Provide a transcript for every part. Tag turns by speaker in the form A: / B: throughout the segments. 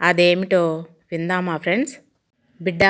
A: అదేమిటో విందామా ఫ్రెండ్స్? బిడ్డ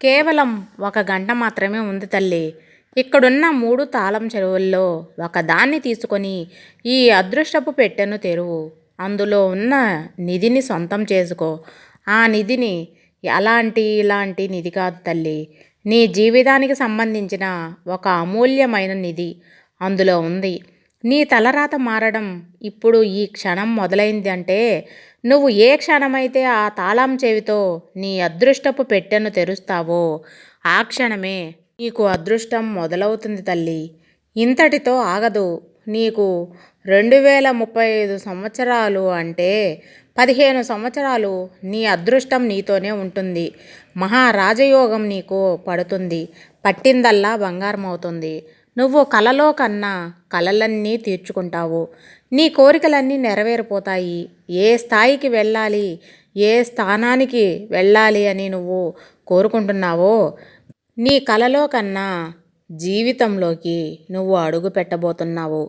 A: కేవలం ఒక గంట మాత్రమే ఉంది తల్లి. ఇక్కడున్న మూడు తాళం చెరువుల్లో ఒకదాన్ని తీసుకొని ఈ అదృష్టపు పెట్టెను తెరువు. అందులో ఉన్న నిధిని సొంతం చేసుకో. ఆ నిధిని అలాంటి ఇలాంటి నిధి కాదు తల్లి. నీ జీవితానికి సంబంధించిన ఒక అమూల్యమైన నిధి అందులో ఉంది. నీ తలరాత మారడం ఇప్పుడు ఈ క్షణం మొదలైంది అంటే నువ్వు ఏ క్షణమైతే ఆ తాళం చెవితో నీ అదృష్టపు పెట్టెను తెరుస్తావో ఆ క్షణమే నీకు అదృష్టం మొదలవుతుంది తల్లి. ఇంతటితో ఆగదు. నీకు రెండు వేల ముప్పై ఐదు సంవత్సరాలు అంటే పదిహేను సంవత్సరాలు నీ అదృష్టం నీతోనే ఉంటుంది. మహారాజయోగం నీకు పడుతుంది. పట్టిందల్లా బంగారం అవుతుంది నువ్వు కలలో కన్నా కలలన్నీ తీర్చుకుంటావు. నీ కోరికలన్నీ నెరవేరిపోతాయి. ఏ స్థాయికి వెళ్ళాలి ఏ స్థానానికి వెళ్ళాలి అని నువ్వు కోరుకుంటున్నావో నీ కలలో కన్నా జీవితంలోకి నువ్వు అడుగు పెట్టబోతున్నావు.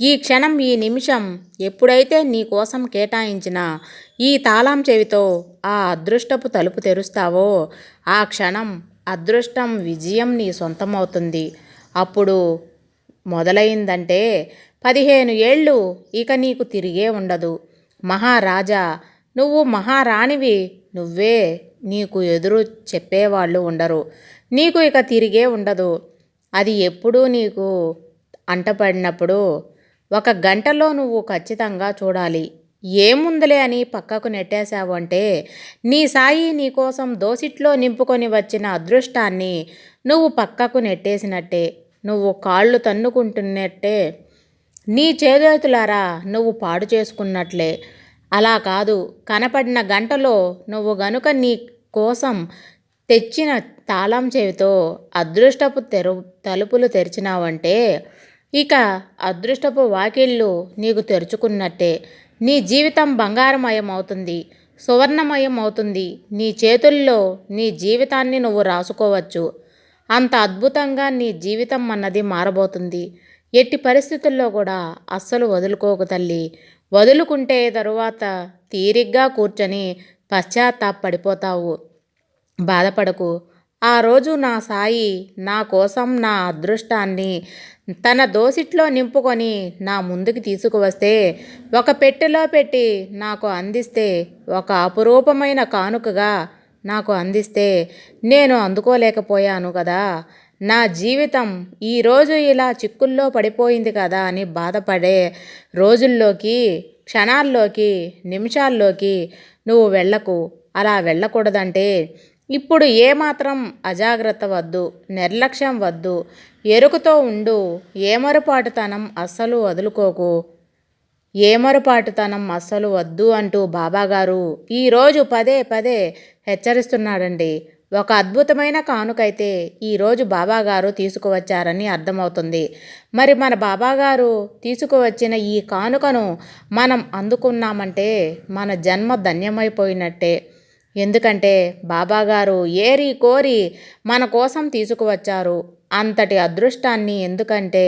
A: ఈ క్షణం ఈ నిమిషం ఎప్పుడైతే నీ కోసం కేటాయించిన ఈ తాళం చెవితో ఆ అదృష్టపు తలుపు తెరుస్తావో ఆ క్షణం అదృష్టం విజయం నీ సొంతమవుతుంది. అప్పుడు మొదలైందంటే పదిహేను ఏళ్ళు ఇక నీకు తిరిగే ఉండదు. మహారాజా నువ్వు మహారాణివి నువ్వే నీకు ఎదురు చెప్పేవాళ్ళు ఉండరు. నీకు ఇక తిరిగే ఉండదు. అది ఎప్పుడూ నీకు అంటపడినప్పుడు ఒక గంటలో నువ్వు ఖచ్చితంగా చూడాలి. ఏముందిలే అని పక్కకు నెట్టేశావు అంటే నీ సాయి నీకోసం దోసిట్లో నింపుకొని వచ్చిన అదృష్టాన్ని నువ్వు పక్కకు నెట్టేసినట్టే. నువ్వు కాళ్ళు తన్నుకుంటున్నట్టే నీ చేదోతులారా నువ్వు పాడు చేసుకున్నట్లే. అలా కాదు కనపడిన గంటలో నువ్వు గనుక నీ కోసం తెచ్చిన తాళం చెవితో అదృష్టపు తెరు తలుపులు తెరిచినావంటే ఇక అదృష్టపు వాకిళ్ళు నీకు తెరుచుకున్నట్టే. నీ జీవితం బంగారమయం అవుతుంది సువర్ణమయం అవుతుంది నీ చేతుల్లో నీ జీవితాన్ని నువ్వు రాసుకోవచ్చు. అంత అద్భుతంగా నీ జీవితం అన్నది మారబోతుంది. ఎట్టి పరిస్థితుల్లో కూడా అస్సలు వదులుకోకు తల్లి. వదులుకుంటే తరువాత తీరిగ్గా కూర్చొని పశ్చాత్తాపడిపోతావు. బాధపడకు. ఆ రోజు నా సాయి నా కోసం నా అదృష్టాన్ని తన దోసిట్లో నింపుకొని నా ముందుకు తీసుకువస్తే ఒక పెట్టెలో పెట్టి నాకు అందిస్తే ఒక అపురూపమైన కానుకగా నాకు అందిస్తే నేను అందుకోలేకపోయాను కదా. నా జీవితం ఈరోజు ఇలా చిక్కుల్లో పడిపోయింది కదా అని బాధపడే రోజుల్లోకి క్షణాల్లోకి నిమిషాల్లోకి నువ్వు వెళ్ళకు. అలా వెళ్ళకూడదంటే ఇప్పుడు ఏమాత్రం అజాగ్రత్త వద్దు నిర్లక్ష్యం వద్దు ఎరుకుతో ఉండు ఏమరుపాటుతనం అస్సలు వదులుకోకు. ఏమరపాటుతనం అస్సలు వద్దు అంటూ బాబాగారు ఈరోజు పదే పదే హెచ్చరిస్తున్నాడండి. ఒక అద్భుతమైన కానుకైతే ఈరోజు బాబాగారు తీసుకువచ్చారని అర్థమవుతుంది. మరి మన బాబాగారు తీసుకువచ్చిన ఈ కానుకను మనం అందుకున్నామంటే మన జన్మ ధన్యమైపోయినట్టే. ఎందుకంటే బాబాగారు ఏరి కోరి మన కోసం తీసుకువచ్చారు. అంతటి అదృష్టాన్ని ఎందుకంటే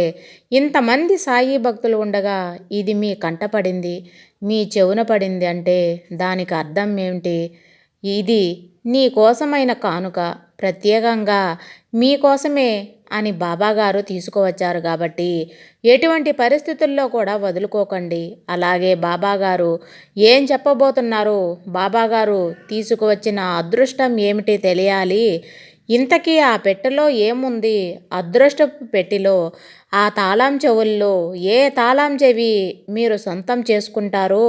A: ఇంతమంది సాయి భక్తులు ఉండగా ఇది మీ కంటపడింది మీ చెవున పడింది అంటే దానికి అర్థం ఏమిటి? ఇది నీ కోసమైన కానుక. ప్రత్యేకంగా మీకోసమే అని బాబాగారు తీసుకువచ్చారు కాబట్టి ఎటువంటి పరిస్థితుల్లో కూడా వదులుకోకండి. అలాగే బాబాగారు ఏం చెప్పబోతున్నారు? బాబాగారు తీసుకువచ్చిన అదృష్టం ఏమిటి తెలియాలి? ఇంతకీ ఆ పెట్టెలో ఏముంది? అదృష్టపు పెట్టిలో ఆ తాళం చెవుల్లో ఏ తాళం చెవి మీరు సొంతం చేసుకుంటారో?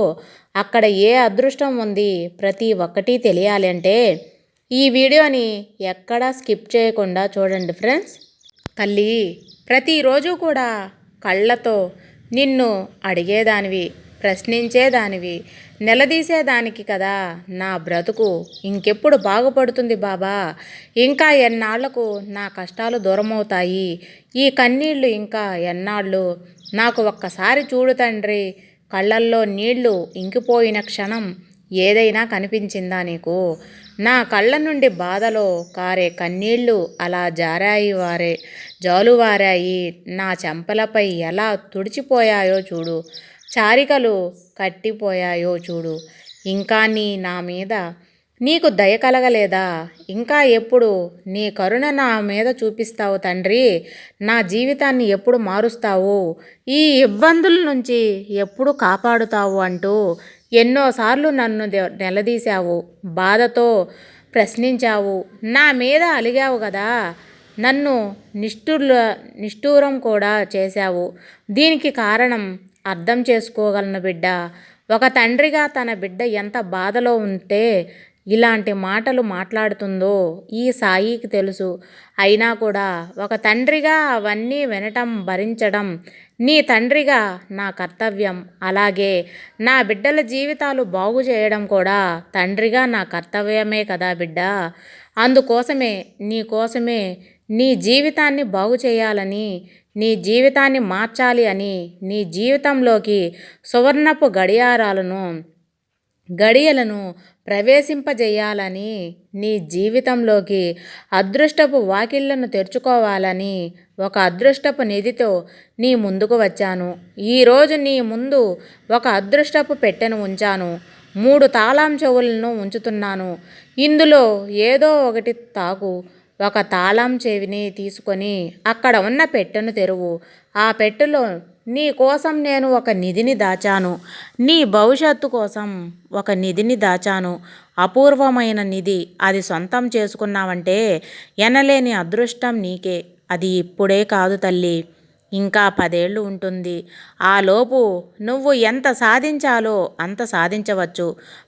A: అక్కడ ఏ అదృష్టం ఉంది? ప్రతి ఒక్కటి తెలియాలి అంటే ఈ వీడియోని ఎక్కడా స్కిప్ చేయకుండా చూడండి ఫ్రెండ్స్. తల్లి ప్రతిరోజు కూడా కళ్ళతో నిన్ను అడిగేదానివి ప్రశ్నించేదానివి నిలదీసేదానికి కదా నా బ్రతుకు. ఇంకెప్పుడు బాగుపడుతుంది బాబా. ఇంకా ఎన్నాళ్ళకు నా కష్టాలు దూరమవుతాయి. ఈ కన్నీళ్ళు ఇంకా ఎన్నాళ్ళు? నాకు ఒక్కసారి చూడు తండ్రి కళ్ళల్లో నీళ్ళు ఇంకిపోయిన క్షణం ఏదైనా కనిపించిందా నీకు? నా కళ్ళ నుండి బాధలో కారే కన్నీళ్ళు అలా జారాయి వారే జాలువారాయి నా చెంపలపై ఎలా తుడిచిపోయాయో చూడు చారికలు కట్టిపోయాయో చూడు. ఇంకా నీ నా మీద నీకు దయ కలగలేదా? ఇంకా ఎప్పుడు నీ కరుణ నా మీద చూపిస్తావు తండ్రి? నా జీవితాన్ని ఎప్పుడు మారుస్తావు? ఈ ఇబ్బందుల నుంచి ఎప్పుడు కాపాడుతావు అంటూ ఎన్నోసార్లు నన్ను దె- నిలదీశావు బాధతో ప్రశ్నించావు. నా మీద అలిగావు కదా నన్ను నిష్ఠుర్లు నిష్ఠూరం కూడా చేశావు. దీనికి కారణం అర్థం చేసుకోగలను బిడ్డ. ఒక తండ్రిగా తన బిడ్డ ఎంత బాధలో ఉంటే ఇలాంటి మాటలు మాట్లాడుతుందో ఈ సాయికి తెలుసు. అయినా కూడా ఒక తండ్రిగా అవన్నీ వినటం భరించడం నీ తండ్రిగా నా కర్తవ్యం. అలాగే నా బిడ్డల జీవితాలు బాగు చేయడం కూడా తండ్రిగా నా కర్తవ్యమే కదా బిడ్డ. అందుకోసమే నీ కోసమే నీ జీవితాన్ని బాగు చేయాలని నీ జీవితాన్ని మార్చాలి అని నీ జీవితంలోకి సువర్ణపు గడియారాలను గడియలను ప్రవేశింపజేయాలని నీ జీవితంలోకి అదృష్టపు వాకిళ్ళను తెరుచుకోవాలని ఒక అదృష్టపు నిధితో నీ ముందుకు వచ్చాను. ఈరోజు నీ ముందు ఒక అదృష్టపు పెట్టెను ఉంచాను. మూడు తాళం చెవులను ఉంచుతున్నాను. ఇందులో ఏదో ఒకటి తాకు. ఒక తాళం చెవిని తీసుకొని అక్కడ ఉన్న పెట్టెను తెరువు. ఆ పెట్టెలో నీ కోసం నేను ఒక నిధిని దాచాను. నీ భవిష్యత్తు కోసం ఒక నిధిని దాచాను. అపూర్వమైన నిధి అది సొంతం చేసుకున్నావంటే ఎనలేని అదృష్టం నీకే. అది ఇప్పుడే కాదు తల్లి. ఇంకా పదేళ్ళు ఉంటుంది. ఆలోపు నువ్వు ఎంత సాధించాలో అంత సాధించవచ్చు.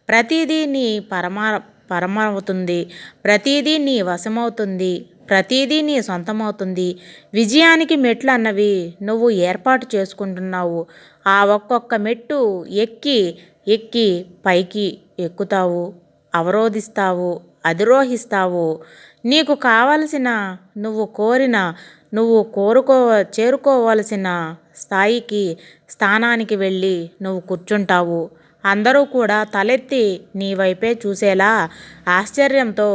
A: ప్రతిదీ నీ పరమా పరమవుతుంది. ప్రతిదీ నీ వశమవుతుంది. ప్రతిదీ నీ సొంతమవుతుంది. విజయానికి మెట్లు అన్నవి నువ్వు ఏర్పాటు చేసుకుంటున్నావు. ఆ ఒక్కొక్క మెట్టు ఎక్కి ఎక్కి పైకి ఎక్కుతావు. అవరోధిస్తావు అధిరోహిస్తావు. నీకు కావలసిన నువ్వు కోరిన నువ్వు కోరుకో చేరుకోవలసిన స్థాయికి స్థానానికి వెళ్ళి నువ్వు కూర్చుంటావు. అందరూ కూడా తలెత్తి నీ వైపే చూసేలా ఆశ్చర్యంతో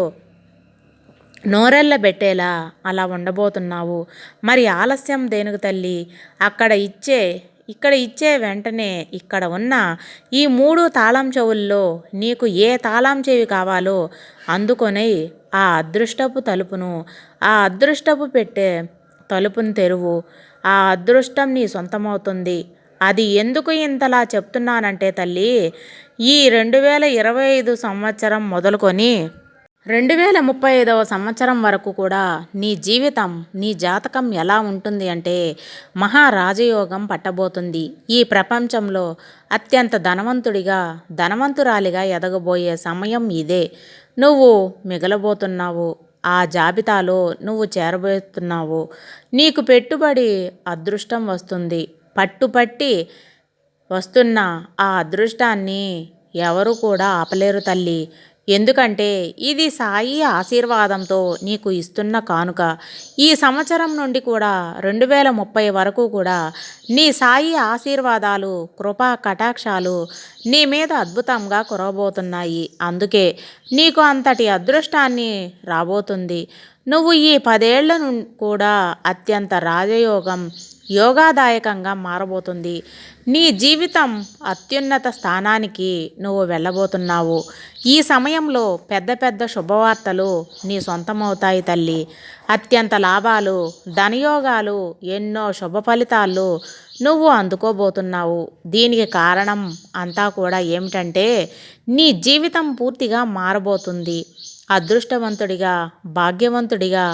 A: నోరెళ్ళబెట్టేలా అలా ఉండబోతున్నావు. మరి ఆలస్యం దేనికి తల్లి? అక్కడ ఇచ్చే ఇక్కడ ఇచ్చే వెంటనే ఇక్కడ ఉన్న ఈ మూడు తాళం చెవుల్లో నీకు ఏ తాళం చెవి కావాలో అందుకొని ఆ అదృష్టపు తలుపును ఆ అదృష్టపు పెట్టే తలుపును తెరువు. ఆ అదృష్టం నీ సొంతమవుతుంది. అది ఎందుకు ఇంతలా చెప్తున్నానంటే తల్లి ఈ రెండు వేల ఇరవై ఐదు సంవత్సరం మొదలుకొని రెండు వేల ముప్పై ఐదవ సంవత్సరం వరకు కూడా నీ జీవితం నీ జాతకం ఎలా ఉంటుంది అంటే మహారాజయోగం పట్టబోతుంది. ఈ ప్రపంచంలో అత్యంత ధనవంతుడిగా ధనవంతురాలిగా ఎదగబోయే సమయం ఇదే. నువ్వు మిగలబోతున్నావు ఆ జాబితాలో నువ్వు చేరబోతున్నావు. నీకు పెట్టుబడి అదృష్టం వస్తుంది. పట్టుపట్టి వస్తున్న ఆ అదృష్టాన్ని ఎవరు కూడా ఆపలేరు తల్లి. ఎందుకంటే ఇది సాయి ఆశీర్వాదంతో నీకు ఇస్తున్న కానుక. ఈ సంవత్సరం నుండి కూడా రెండు వేల ముప్పై వరకు కూడా నీ సాయి ఆశీర్వాదాలు కృపా కటాక్షాలు నీ మీద అద్భుతంగా కురవబోతున్నాయి. అందుకే నీకు అంతటి అదృష్టాన్ని రాబోతుంది. నువ్వు ఈ పదేళ్ళ కూడా అత్యంత రాజయోగం యోగాదాయకంగా మారబోతుంది. నీ జీవితం అత్యున్నత స్థానానికి నువ్వు వెళ్ళబోతున్నావు. ఈ సమయంలో పెద్ద పెద్ద శుభవార్తలు నీ సొంతమవుతాయి తల్లి. అత్యంత లాభాలు ధనయోగాలు ఎన్నో శుభ ఫలితాలు నువ్వు అందుకోబోతున్నావు. దీనికి కారణం అంతా కూడా ఏమిటంటే నీ జీవితం పూర్తిగా మారబోతుంది. అదృష్టవంతుడిగా భాగ్యవంతుడిగా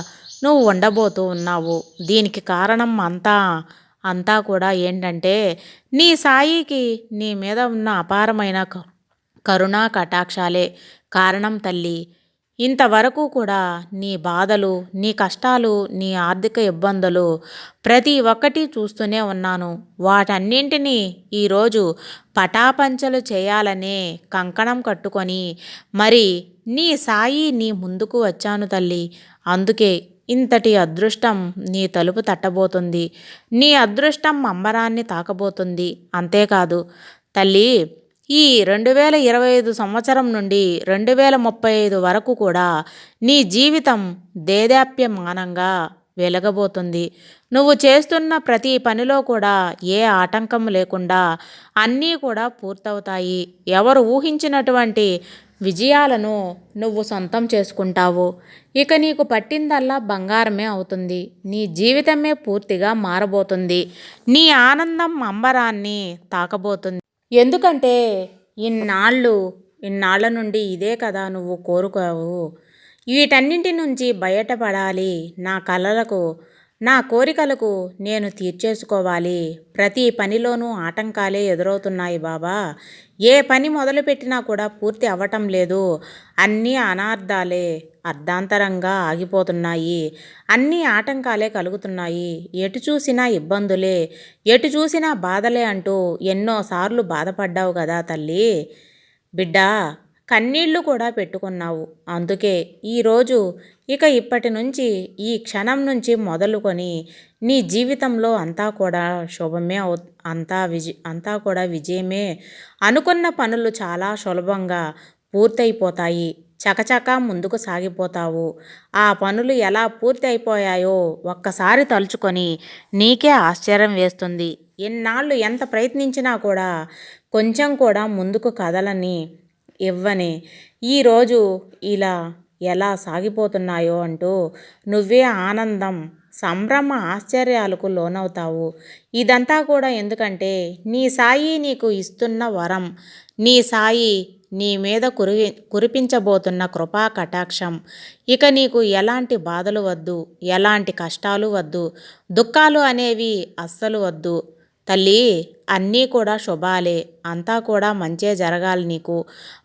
A: నువ్వు ఉండబోతూ ఉన్నావు. దీనికి కారణం అంతా అంతా కూడా ఏంటంటే నీ సాయికి నీ మీద ఉన్న అపారమైన క- కరుణా కటాక్షాలే. కారణం తల్లి ఇంతవరకు కూడా నీ బాధలు నీ కష్టాలు నీ ఆర్థిక ఇబ్బందులు ప్రతి ఒక్కటి చూస్తూనే ఉన్నాను. వాటన్నింటినీ ఈరోజు పటాపంచలు చేయాలనే కంకణం కట్టుకొని మరి నీ సాయి నీ ముందుకు వచ్చాను తల్లి. అందుకే ఇంతటి అదృష్టం నీ తలుపు తట్టబోతుంది. నీ అదృష్టం అంబరాన్ని తాకబోతుంది. అంతేకాదు తల్లి ఈ రెండు వేల ఇరవై ఐదు సంవత్సరం నుండి రెండు వేల ముప్పై ఐదు వరకు కూడా నీ జీవితం దేదాప్యమానంగా వెలగబోతుంది. నువ్వు చేస్తున్న ప్రతి పనిలో కూడా ఏ ఆటంకం లేకుండా అన్నీ కూడా పూర్తవుతాయి. ఎవరు ఊహించినటువంటి విజయాలను నువ్వు సొంతం చేసుకుంటావు. ఇక నీకు పట్టిందల్లా బంగారమే అవుతుంది. నీ జీవితమే పూర్తిగా మారబోతుంది. నీ ఆనందం అంబరాన్ని తాకబోతుంది. ఎందుకంటే ఇన్నాళ్ళు ఇన్నాళ్ళ నుండి ఇదే కదా నువ్వు కోరుకోవు. వీటన్నింటి నుంచి బయటపడాలి నా కళలకు నా కోరికలకు నేను తీర్చేసుకోవాలి. ప్రతి పనిలోనూ ఆటంకాలే ఎదురవుతున్నాయి బాబా. ఏ పని మొదలుపెట్టినా కూడా పూర్తి అవ్వటం లేదు. అన్నీ అనార్థాలే అర్ధాంతరంగా ఆగిపోతున్నాయి. అన్నీ ఆటంకాలే కలుగుతున్నాయి. ఎటు చూసినా ఇబ్బందులే ఎటు చూసినా బాధలే అంటూ ఎన్నోసార్లు బాధపడ్డావు కదా తల్లి. బిడ్డా కన్నీళ్ళు కూడా పెట్టుకున్నావు. అందుకే ఈరోజు ఇక ఇప్పటి నుంచి ఈ క్షణం నుంచి మొదలుకొని నీ జీవితంలో అంతా కూడా శుభమే అవు అంతా విజ అంతా కూడా విజయమే అనుకున్న పనులు చాలా సులభంగా పూర్తయిపోతాయి. చకచకా ముందుకు సాగిపోతావు. ఆ పనులు ఎలా పూర్తి అయిపోయాయో ఒక్కసారి తలుచుకొని నీకే ఆశ్చర్యం వేస్తుంది. ఎన్నాళ్ళు ఎంత ప్రయత్నించినా కూడా కొంచెం కూడా ముందుకు కదలని ఇవ్వని. ఈరోజు ఇలా ఎలా సాగిపోతున్నాయో అంటూ నువ్వే ఆనందం సంభ్రమ ఆశ్చర్యాలకు లోనవుతావు. ఇదంతా కూడా ఎందుకంటే నీ సాయి నీకు ఇస్తున్న వరం. నీ సాయి నీ మీద కురి కురిపించబోతున్న కృపా కటాక్షం. ఇక నీకు ఎలాంటి బాధలు వద్దు ఎలాంటి కష్టాలు వద్దు దుఃఖాలు అనేవి అస్సలు వద్దు. తల్లి అన్నీ కూడా శుభాలే. అంతా కూడా మంచే జరగాలి నీకు.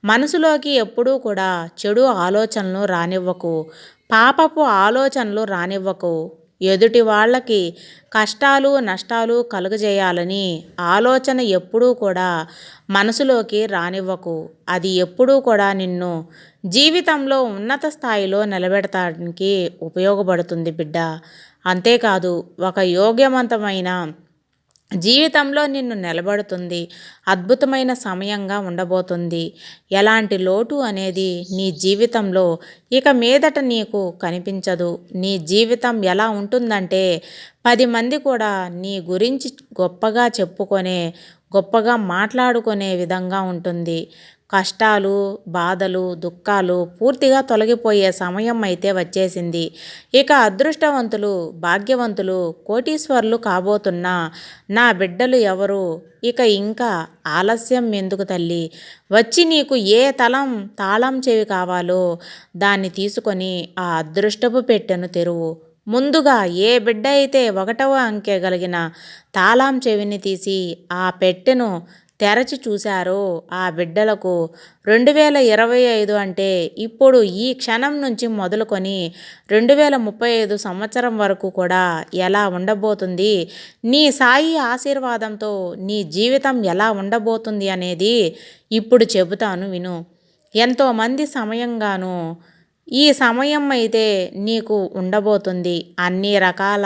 A: మనసులోకి ఎప్పుడూ కూడా చెడు ఆలోచనలు రానివ్వకు. పాపపు ఆలోచనలు రానివ్వకు. ఎదుటి వాళ్ళకి కష్టాలు నష్టాలు కలుగజేయాలని ఆలోచన ఎప్పుడూ కూడా మనసులోకి రానివ్వకు. అది ఎప్పుడూ కూడా నిన్ను జీవితంలో ఉన్నత స్థాయిలో నిలబెడటానికి ఉపయోగపడుతుంది బిడ్డ. అంతేకాదు ఒక యోగ్యవంతమైన జీవితంలో నిన్ను నిలబడుతుంది అద్భుతమైన సమయంగా ఉండబోతుంది. ఎలాంటి లోటు అనేది నీ జీవితంలో ఇక మీదట నీకు కనిపించదు. నీ జీవితం ఎలా ఉంటుందంటే పది మంది కూడా నీ గురించి గొప్పగా చెప్పుకొనే గొప్పగా మాట్లాడుకునే విధంగా ఉంటుంది. కష్టాలు బాధలు దుఃఖాలు పూర్తిగా తొలగిపోయే సమయం అయితే వచ్చేసింది. ఇక అదృష్టవంతులు భాగ్యవంతులు కోటీశ్వర్లు కాబోతున్న నా బిడ్డలు ఎవరు? ఇక ఇంకా ఆలస్యం ఎందుకు తల్లి? వచ్చి నీకు ఏ తలం తాళం చెవి కావాలో దాన్ని తీసుకొని ఆ అదృష్టపు పెట్టెను తెరువు. ముందుగా ఏ బిడ్డ అయితే ఒకటవ అంకె కలిగిన తాళం చెవిని తీసి ఆ పెట్టెను తెరచి చూశారో ఆ బిడ్డలకు రెండు వేల ఇరవై ఐదు అంటే ఇప్పుడు ఈ క్షణం నుంచి మొదలుకొని రెండు వేల ముప్పై ఐదు సంవత్సరం వరకు కూడా ఎలా ఉండబోతుంది? నీ సాయి ఆశీర్వాదంతో నీ జీవితం ఎలా ఉండబోతుంది అనేది ఇప్పుడు చెబుతాను విను. ఎంతోమంది సమయంగాను ఈ సమయం అయితే నీకు ఉండబోతుంది. అన్ని రకాల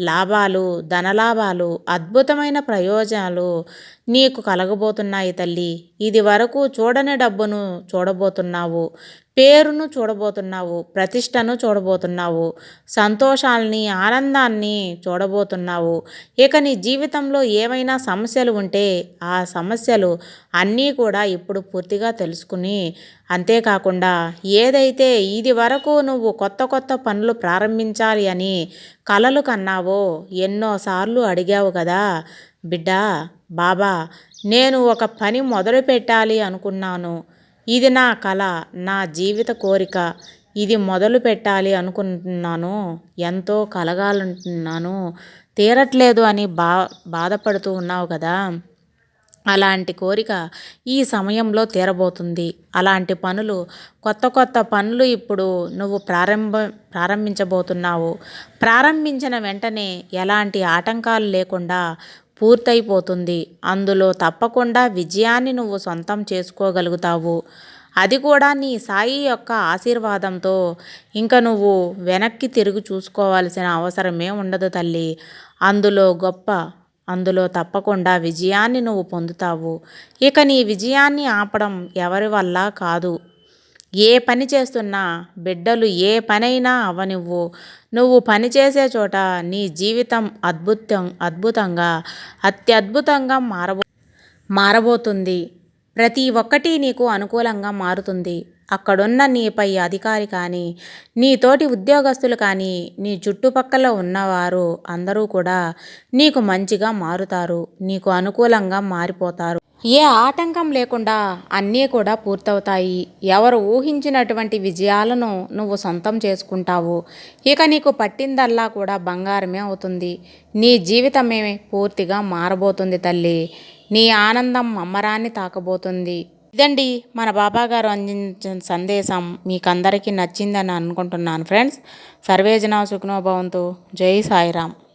A: లాభాలు ధనలాభాలు అద్భుతమైన ప్రయోజనాలు నీకు కలగబోతున్నాయి తల్లి. ఇది వరకు చూడని డబ్బును చూడబోతున్నావు పేరును చూడబోతున్నావు ప్రతిష్టను చూడబోతున్నావు సంతోషాల్ని ఆనందాన్ని చూడబోతున్నావు. ఇక నీ జీవితంలో ఏమైనా సమస్యలు ఉంటే ఆ సమస్యలు అన్నీ కూడా ఇప్పుడు పూర్తిగా తెలుసుకుని అంతేకాకుండా ఏదైతే ఇది వరకు నువ్వు కొత్త కొత్త పనులు ప్రారంభించాలి అని కలలు కన్నావో ఎన్నోసార్లు అడిగావు కదా బిడ్డా బాబా నేను ఒక పని మొదలు పెట్టాలి అనుకున్నాను. ఇది నా కళ నా జీవిత కోరిక. ఇది మొదలు పెట్టాలి అనుకుంటున్నాను. ఎంతో కలగాలంటున్నాను. తీరట్లేదు అని బా బాధపడుతూ ఉన్నావు కదా. అలాంటి కోరిక ఈ సమయంలో తీరబోతుంది. అలాంటి పనులు కొత్త కొత్త పనులు ఇప్పుడు నువ్వు ప్రారంభ ప్రారంభించబోతున్నావు. ప్రారంభించిన వెంటనే ఎలాంటి ఆటంకాలు లేకుండా పూర్తయిపోతుంది. అందులో తప్పకుండా విజయాన్ని నువ్వు సొంతం చేసుకోగలుగుతావు. అది కూడా నీ సాయి యొక్క ఆశీర్వాదంతో ఇంకా నువ్వు వెనక్కి తిరిగి చూసుకోవాల్సిన అవసరమే ఉండదు తల్లి. అందులో గొప్ప అందులో తప్పకుండా విజయాన్ని నువ్వు పొందుతావు. ఇక నీ విజయాన్ని ఆపడం ఎవరి వల్ల కాదు. ఏ పని చేస్తున్నా బిడ్డలు ఏ పనైనా అవనివ్వు. నువ్వు పని చేసే చోట నీ జీవితం అద్భుతం అద్భుతంగా అత్యద్భుతంగా మారబో మారబోతుంది. ప్రతి ఒక్కటి నీకు అనుకూలంగా మారుతుంది. అక్కడున్న నీపై అధికారి కానీ నీ తోటి ఉద్యోగస్తులు కానీ నీ చుట్టుపక్కల ఉన్నవారు అందరూ కూడా నీకు మంచిగా మారుతారు. నీకు అనుకూలంగా మారిపోతారు. ఏ ఆటంకం లేకుండా అన్నీ కూడా పూర్తవుతాయి. ఎవరు ఊహించినటువంటి విజయాలను నువ్వు సొంతం చేసుకుంటావు. ఇక నీకు పట్టిందల్లా కూడా బంగారమే అవుతుంది. నీ జీవితమే పూర్తిగా మారబోతుంది తల్లి. నీ ఆనందం మమ్మరాన్ని తాకబోతుంది. ఇదండి మన బాబా గారు అందించిన సందేశం. మీకు అందరికీ నచ్చిందని అనుకుంటున్నాను ఫ్రెండ్స్. సర్వేజన సుఖనోభవంతో జై సాయిరామ్.